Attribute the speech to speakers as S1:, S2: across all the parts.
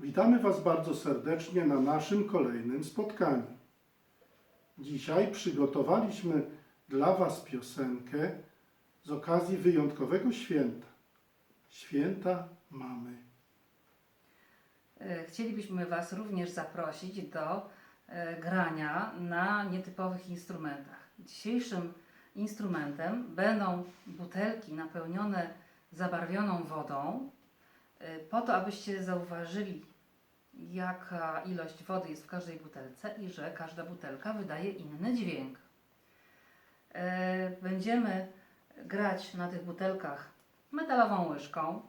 S1: Witamy Was bardzo serdecznie na naszym kolejnym spotkaniu. Dzisiaj przygotowaliśmy dla Was piosenkę z okazji wyjątkowego święta święta mamy.
S2: E, Chcielibyśmy Was również zaprosić do e, grania na nietypowych instrumentach. Dzisiejszym instrumentem będą butelki napełnione zabarwioną wodą, po to, abyście zauważyli, jaka ilość wody jest w każdej butelce i że każda butelka wydaje inny dźwięk. E, Będziemy grać na tych butelkach metalową łyżką,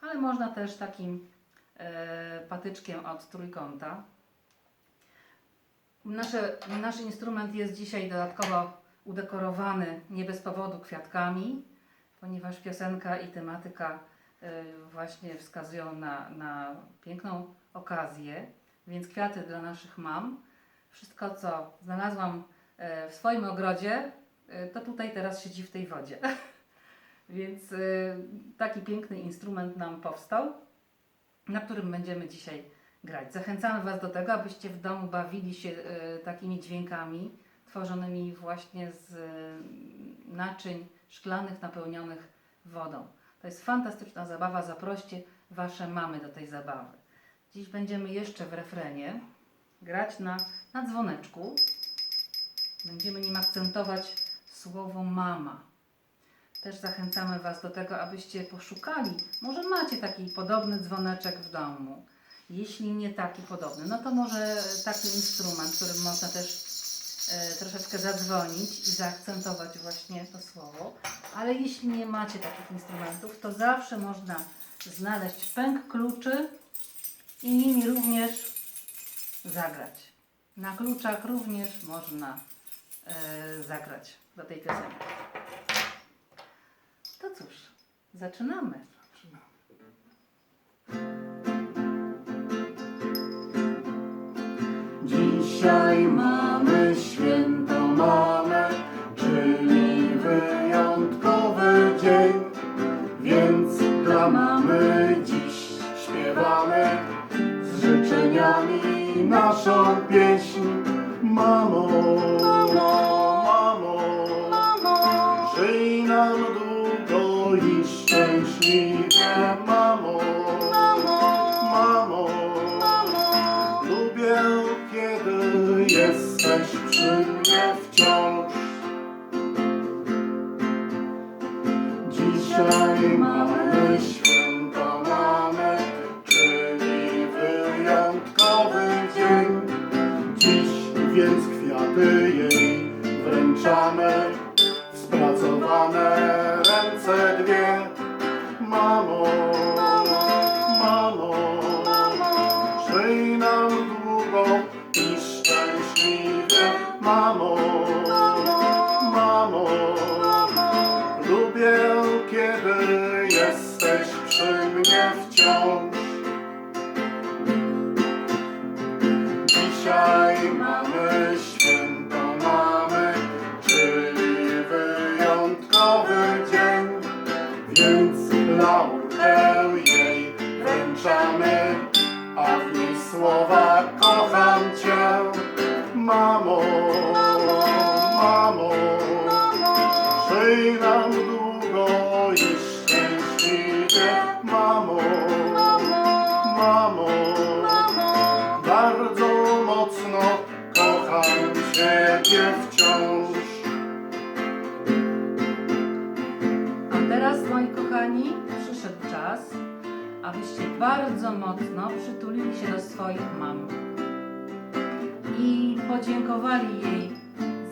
S2: ale można też takim e, patyczkiem od trójkąta. Nasze, nasz instrument jest dzisiaj dodatkowo udekorowany nie bez powodu kwiatkami, ponieważ piosenka i tematyka właśnie wskazują na, na piękną okazję, więc kwiaty dla naszych mam. Wszystko, co znalazłam e, w swoim ogrodzie, e, to tutaj teraz siedzi w tej wodzie. Więc taki piękny instrument nam powstał na którym będziemy dzisiaj grać. Zachęcamy Was do tego, abyście w domu bawili się takimi dźwiękami tworzonymi właśnie z naczyń szklanych napełnionych wodą. To jest fantastyczna zabawa. Zaproście Wasze mamy do tej zabawy. Dziś będziemy jeszcze w refrenie grać na, na dzwoneczku. Będziemy nim akcentować słowo mama. Też zachęcamy Was do tego, abyście poszukali. Może macie taki podobny dzwoneczek w domu. Jeśli nie taki podobny, no to może taki instrument, którym można też troszeczkę zadzwonić i zaakcentować właśnie to słowo. Ale jeśli nie macie takich instrumentów, to zawsze można znaleźć pęk kluczy i nimi również zagrać. Na kluczach również można e, zagrać do tej piosenki. To cóż, zaczynamy.
S1: Dzisiaj mamy dzień, więc dla mamy dziś śpiewamy z życzeniami naszą pieśń. Mamo, wręczamy, spracowane mamo, mamo, żyj nam długo i szczęśliwie, mamo, mamo. Bardzo mocno kocham Ciebie wciąż.
S2: A teraz, moi kochani, przyszedł czas, abyście bardzo mocno przytulili się do swoich mam podziękowali jej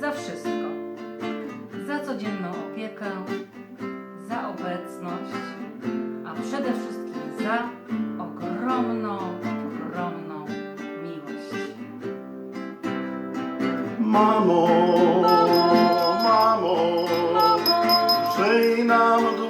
S2: za wszystko. Za codzienną opiekę, za obecność, a przede wszystkim za ogromną, ogromną miłość.
S1: Mamo, mamo, żyj nam długo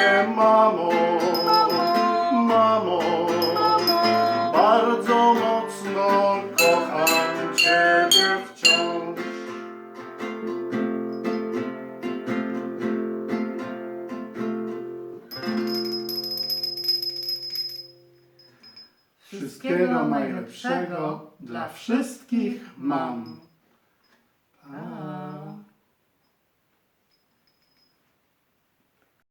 S1: mnie mamo, mamo, bardzo mocno kocham Ciebie wciąż. Wszystkiego najlepszego dla wszystkich mam. Pa.